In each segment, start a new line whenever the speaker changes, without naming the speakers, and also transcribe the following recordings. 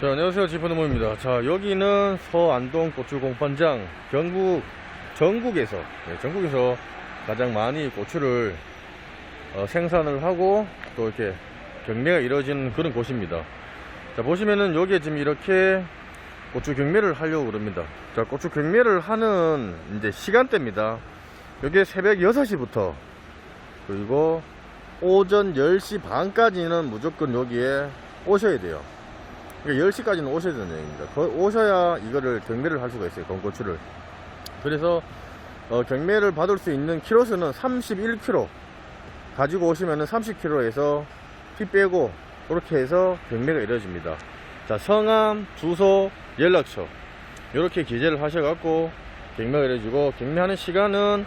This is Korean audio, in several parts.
자, 안녕하세요. 지퍼노모입니다. 자, 여기는 서안동 고추 공판장, 경북, 전국에서, 네, 전국에서 가장 많이 고추를 어, 생산을 하고 또 이렇게 경매가 이루어지는 그런 곳입니다. 자, 보시면은 여기에 지금 이렇게 고추 경매를 하려고 그럽니다. 자, 고추 경매를 하는 이제 시간대입니다. 여기 새벽 6시부터 그리고 오전 10시 반까지는 무조건 여기에 오셔야 돼요. 그러니까 10시까지는 오셔야 되는 얘기입니다. 거- 오셔야 이거를 경매를 할 수가 있어요. 건고추를. 그래서 어, 경매를 받을 수 있는 키로수는 31kg 가지고 오시면은 30kg에서 피 빼고 그렇게 해서 경매가 이루어집니다. 자, 성함, 주소, 연락처 이렇게 기재를 하셔갖고 경매가 이루어지고 경매하는 시간은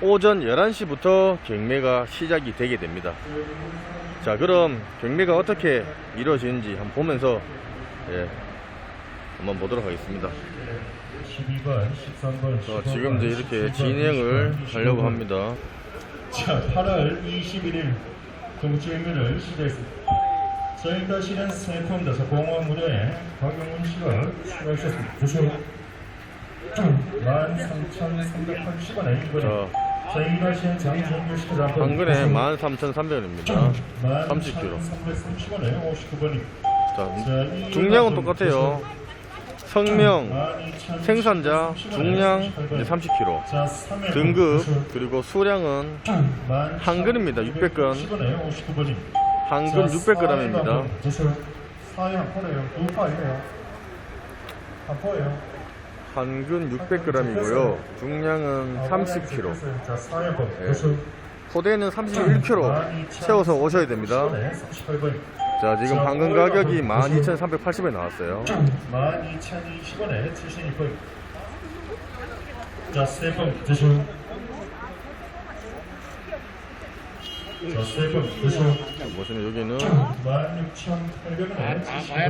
오전 11시부터 경매가 시작이 되게 됩니다. 자, 그럼 경매가 어떻게 이루어지는지 한번 보면서 예, 한번 보도록 하겠습니다.
12번, 13번,
자, 지금 이제 이렇게 진행을 하려고 합니다.
자, 8월 21일 동주행면을 시작했습니다. 저희까지는 세품다서 공원무료에 박영훈 씨가 출발하셨습니다. 주소 13,380원에 이번에
자, 한근에 13,300원입니다. 30kg.
330원에 59번입니다.
자, 중량은 똑같아요. 성명, 생산자, 중량 이제 30kg.
자, 3회
등급, 그리고 수량은 한 근입니다. 600g.
10원에 59번입니다.
한근 600g입니다.
사이 한 포래요. 두 파이에요. 한 포예요.
한근 600g이고요. 중량은 30kg.
자, 사이 한 포.
예. 포대는 31kg 채워서 오셔야 됩니다.
38번.
자, 지금 한근 가격이 12,380에 나왔어요.
12,020원에 72번. 자, 세 번. 드시오. 자, 세 번. 드시오.
보시면 여기는
16,800원에 70원.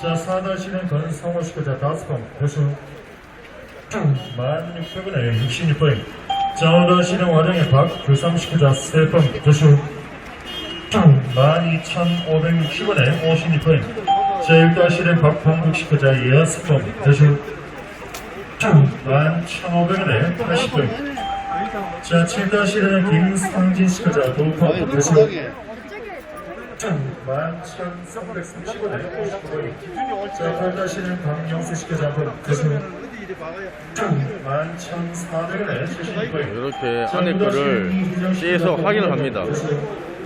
자, 사다시는 건성호 씨가 자, 다섯 번. 드시오. 16,000원에 66번. 자, 오다시는 화장의 박규삼 씨가 자, 세 번. 드시오. 12,560원에 52번. 자, 일다시는 박봉국 씨가 자, 여섯 번. 드시오. 11,500원에 80번. 자, 7다시는 김상진 씨가 자, 두번 드시오. 11,330원에 59원. 자, 팔다시는 박영수 씨가 잡은 드시오. 11,400원에 76원.
이렇게 안에 거를 째서 확인을 합니다.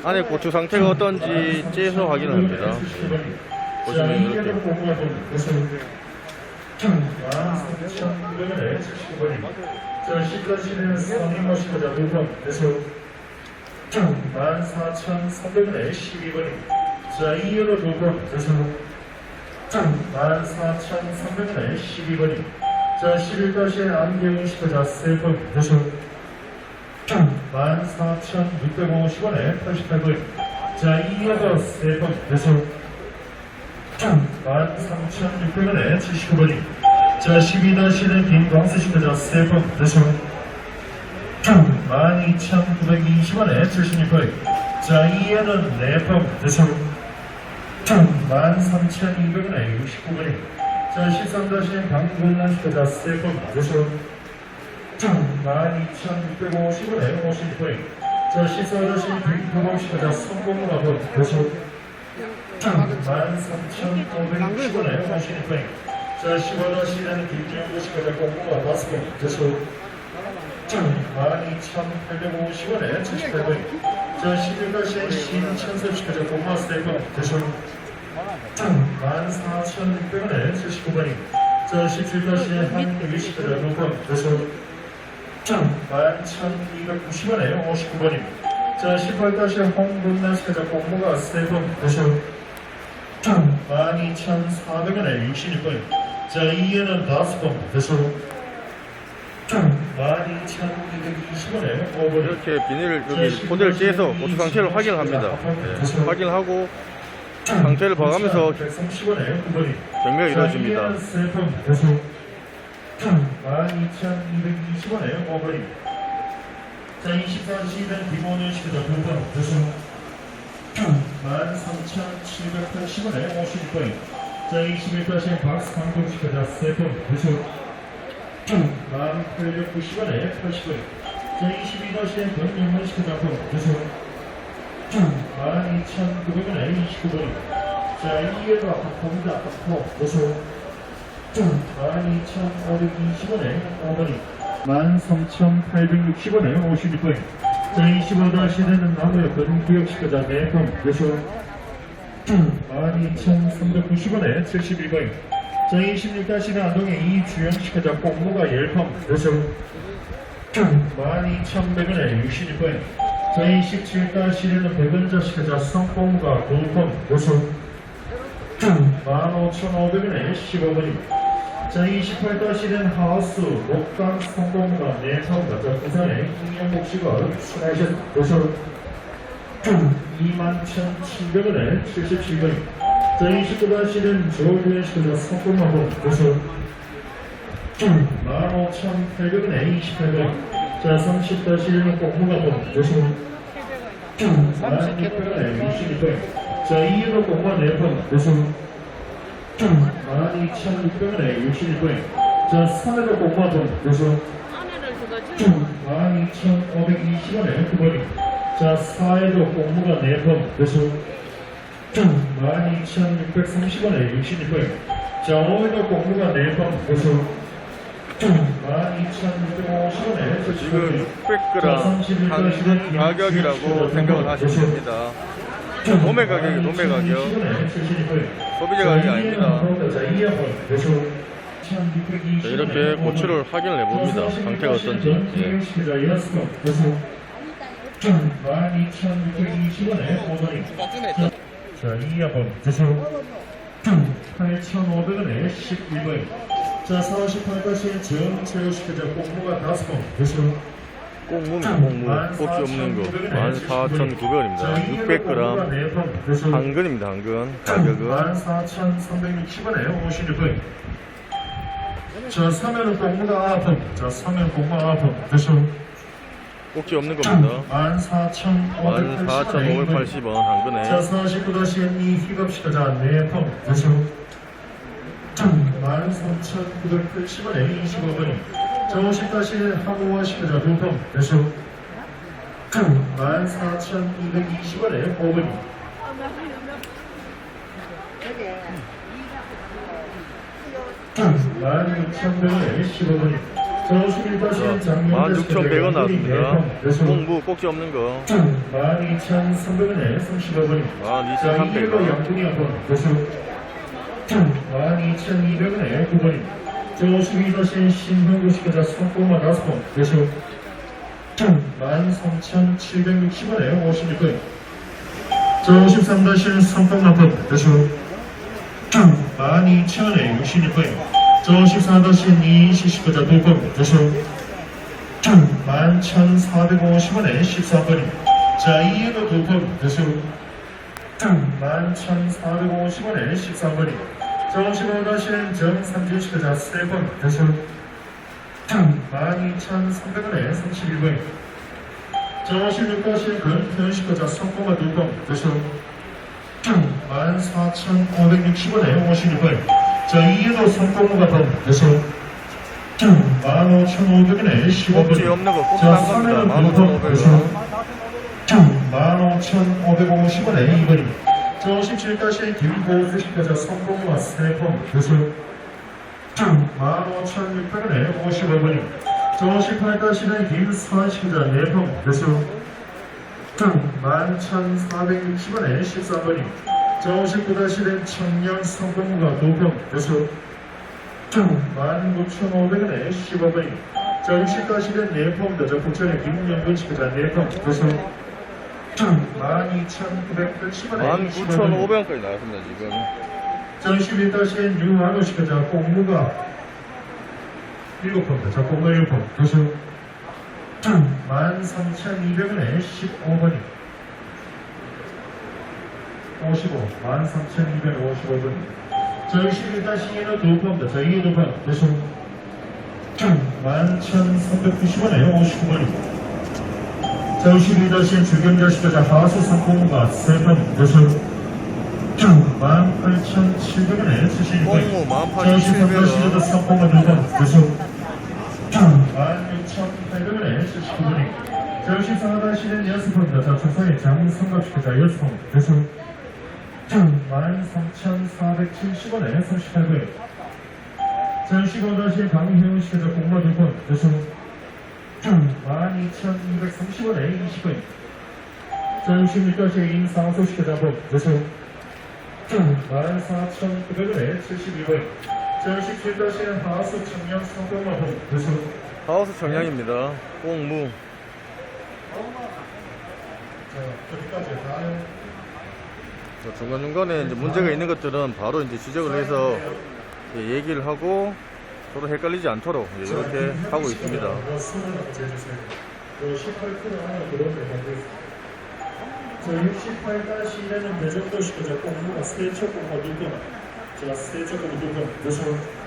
안에 고추 상태가 어떤지 째서 확인을 합니다. 보시면 이렇게.
자, 시까지는 선임모 씨가 두번 그래서 14,300원에 12번입니다. 자, 이어로 두번 그래서 14,300원에 12번입니다. 자, 11까지 안경인 씨가 자, 세번 그래서 14,650원에 88번. 자, 이어서 세번 그래서 13,600원에 79번입니다. 자, 12다시는 김광수 씨가 자, 세번 그래서 12,920원에 76번. 자, 이에는 네번 그래서 13,200원에 69번입니다. 자, 13다시는 강근란 씨가 자, 세번 그래서 12,650원에 56번. 자, 14다시는 김구봉 씨가 자, 성공을 하고 그래서 13,560원에 56번. 자, 15다시는 김정구 씨가 자, 공부가 다섯 번. 그래서 12,850원에 78번. 자, 11다시는 신천섭 씨가 자, 공부가 세번. 그래서 14,600원에 79번입니다. 자, 17다시는 한유희 씨가 자, 6번. 그래서 11,290원에 59번입니다. 자, 18다시 홍문란 씨가 자, 공부가 세번. 그래서 12,400원에 66번. 자, 이에는 다섯 번. 그래서 12,220원에 5번.
이렇게 비닐을 여기 포대를 째서 고추 상태를 확인을 합니다. 예, 확인하고 상태를 봐가면서
130원에 9번입니다.
경매가 이루어집니다.
그래서 12,220원에 5번입니다. 자, 24시는 김원현 씨가 2번. 그래서 13,780원에 56번입니다. 자, 21다시 박상동 시켜자 세번 부수. 1890원에 80원. 자, 22다시 권영문 시켜자 번 부수. 12,900원에 29원. 자, 이해가 합합니다. 합합 부수. 12,520원에 5원이. 13,860원에 56원. 자, 25다시는 나무의 근구역 시켜자 네번 부수. 12,390원에 71번. 자, 26다시는 안동의 이주영시켜자 공무가 10번. 그래서 12,100원에 61번. 자, 27다시는 백원자시켜자 성공무가 2번. 그래서 15,500원에 15번입니다. 자, 28다시는 하우스 목강 성공무가 4번. 자, 부산의 김영복 씨가 출하셨 그래서 21,700원에 77원. 자, 29다시는 조규현 씨가 성공하고 그래서 15,800원에 28원. 자, 30다시는 공무가고 그래서 1600원에 62원. 자, 2위로 공무가 4번. 그래서 12,600원에 61원. 자, 3위로 공무가 번. 그래서
안에를 그거
12,520원에 9번이. 자, 4에도 공무가 4번. 그래서 12,630원에 66번. 자, 5에도 공무가 4번. 그래서 12,650원에
지금 600g 한근 가격이라고 생각을 하시면 됩니다. 도매 가격이 도매 가격. 소비자 가격이 아닙니다. 자, 이렇게 고추를 확인을 해봅니다. 상태가 어떤지. 예.
12,620원에 5원이. 자, 2학번 주소 8,500원에 11번. 자, 48다시 정체육시켜자 공무가 5번. 주소
꽁무입니다. 꽁무. 꼭지 없는 거. 14,900원입니다. 600g 한근입니다. 한근. 가격은
14,360원에 56원. 자, 3회는 공무가 9번. 자, 3회는 공무가 9번. 주소
꼭지 없는 겁니다.
14,580원에
14,580원
자,
한근에.
49다시 이 힙업시켜자 네펌 그래서 13,980원에 25번이. 자, 50다시 항우와 시켜자 두펌 그래서 14,220원에 5번이
여기
16,100원에 15번이. 자, 51다시 장면
16,100원 나왔습니다.
그래서
꽁무 꼭지 없는 거.
12,300원에 35번이 자, 이해로
12,300원.
양분이 한번 그래서 12,200원에 9번이 저 52다시 신흥구 시켜자 성공만 5번 그래서 13,760원에 56번 저 53다시 성공 한번 그래서 12,000원에 66번 저 14다시 이 시시켜자 2번. 그래서 11,450원에 13번이. 자 이해도 2번. 그래서 11,450원에 13번이. 정식으로 다시는 정삼주시켜자 3번. 그래서 12,300원에 31번 정식 6다시는 근편시켜자 성공가 2번. 그래서 14,560원에 56번 자 이해도 성공가 번 그래서 15,500원에
꼭지
15번
없는 거 꼭지
자,
한 겁니다.
사면은
15,500원.
15,550원에 2번이 저 17다시 김보수시켜서 성공과 세번 그래서 15,600원에 55번이 저 18다시는 김수환시켜서 4번 그래서 11,460원에 13번이 저 19다 시는 청량 성공과 2번 그래서 19,500원에 15번이 자, 60다시는 4번 저 부천의 김영근 시켜서 4번 그래서 12,980원에
19,500원까지 나왔습니다. 지금.
전시비 다시엔 유한호 시켜자 공무가 7번, 자 공무 1번, 그래서 13,200원에 15번이 55, 13,255번 전시비 다시에는 2번, 자 2번, 그래서 11,390원에 59번이 전시비 다시엔 주경자 시켜자 하수 상공무가 3번, 그래서 18,700원에 수신
꽁무 18,700원.
전시선거 시대도 성공을 누건 교수 16,800원에 수신 분이 전시선거 시대 연습입니다. 자, 첫번에 장성갑시키자 연습 교수 13,470원에 38분 전시고다시 강혜훈 시대자 공무원 누건 교수 12,230원에 20분 전시밀가시 임상수 시대자분 교수 14,900원에 72분 전시실가시는 하수 청년 성공마분 교수
하우스 청량입니다. 꽁무.
자, 여기까지
뭐 중간중간에 이제 문제가 있는 것들은 바로 이제 지적을 해서 예, 얘기를 하고 서로 헷갈리지 않도록 예, 이렇게 하고 있습니다.
수는 언제 해주세요. 그18% 하나 그런데 가고 있습니다. 저 68-1에는 매정도 시켜서 공무가 세척 공무 누군 제가 세척 공무 누군 무슨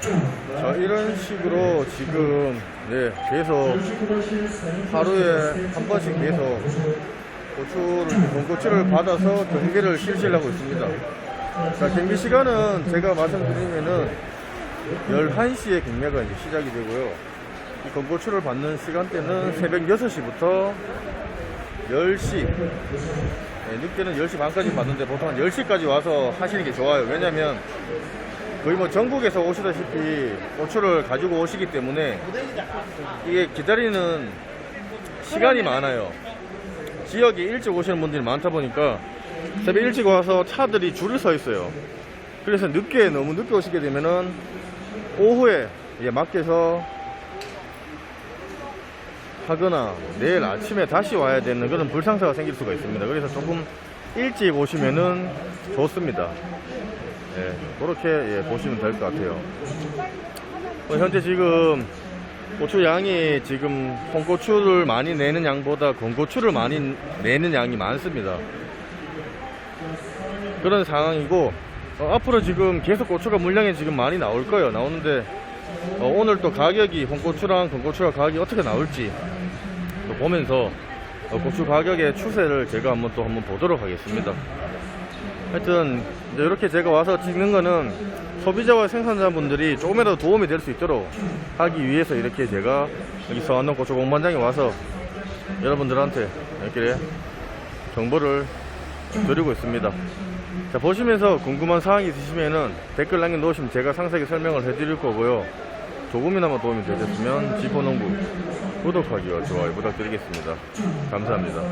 자, 이런 식으로 지금 네, 계속 하루에 한 번씩 계속 고추를, 본고추를 받아서 경계를 실시를 하고 있습니다. 자, 경기 시간은 제가 말씀드리면은 11시에 경매가 이제 시작이 되고요. 이 건고추를 받는 시간대는 새벽 6시부터 10시, 네, 늦게는 10시 반까지 받는데 보통 한 10시까지 와서 하시는 게 좋아요. 왜냐면 거의 뭐 전국에서 오시다시피 고추를 가지고 오시기 때문에 이게 기다리는 시간이 많아요. 지역에 일찍 오시는 분들이 많다 보니까 새벽 일찍 와서 차들이 줄을 서 있어요. 그래서 늦게 너무 늦게 오시게 되면은 오후에 이제 마켓에서 하거나 내일 아침에 다시 와야 되는 그런 불상사가 생길 수가 있습니다. 그래서 조금 일찍 오시면은 좋습니다. 예, 그렇게 예, 보시면 될 것 같아요. 어, 현재 지금 고추 양이 지금 홍고추를 많이 내는 양보다 건고추를 많이 내는 양이 많습니다. 그런 상황이고 어, 앞으로 지금 계속 고추가 물량이 지금 많이 나올 거예요. 나오는데 어, 오늘 또 가격이 홍고추랑 건고추가 가격이 어떻게 나올지 또 보면서 어, 고추 가격의 추세를 제가 한번 또 한번 보도록 하겠습니다. 하여튼 이렇게 제가 와서 찍는 거는 소비자와 생산자분들이 조금이라도 도움이 될 수 있도록 하기 위해서 이렇게 제가 여기 서안동 고추 공반장에 와서 여러분들한테 이렇게 정보를 드리고 있습니다. 자 보시면서 궁금한 사항이 있으시면은 댓글 남겨놓으시면 제가 상세하게 설명을 해드릴 거고요. 조금이나마 도움이 되셨으면 지포농부 구독하기와 좋아요 부탁드리겠습니다. 감사합니다.